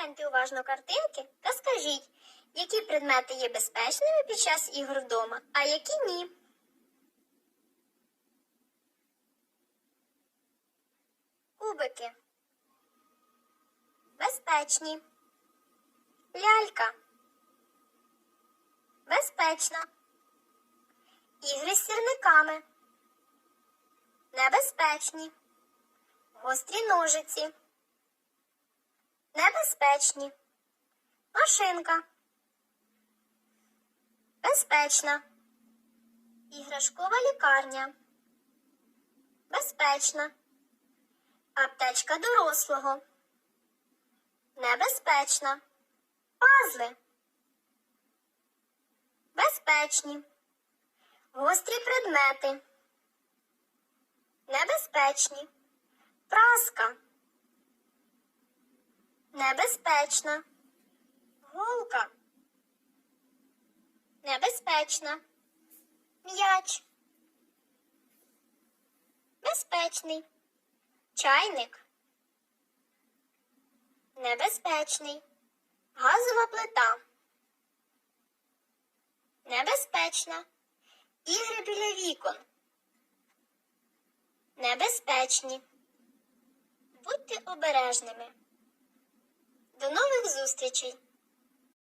Розгляньте уважно картинки та скажіть, які предмети є безпечними під час ігор вдома, а які ні. Кубики. Безпечні. Лялька. Безпечна. Ігри з сірниками. Небезпечні. Гострі ножиці. Небезпечні. Машинка. Безпечна. Іграшкова лікарня. Безпечна. Аптечка дорослого. Небезпечна. Пазли. Безпечні. Гострі предмети. Небезпечні. Праска. Небезпечна. Голка. Небезпечна. М'яч. Безпечний. Чайник. Небезпечний. Газова плита. Небезпечна. Ігри біля вікон. Небезпечні. Будьте обережними. Зустрічей!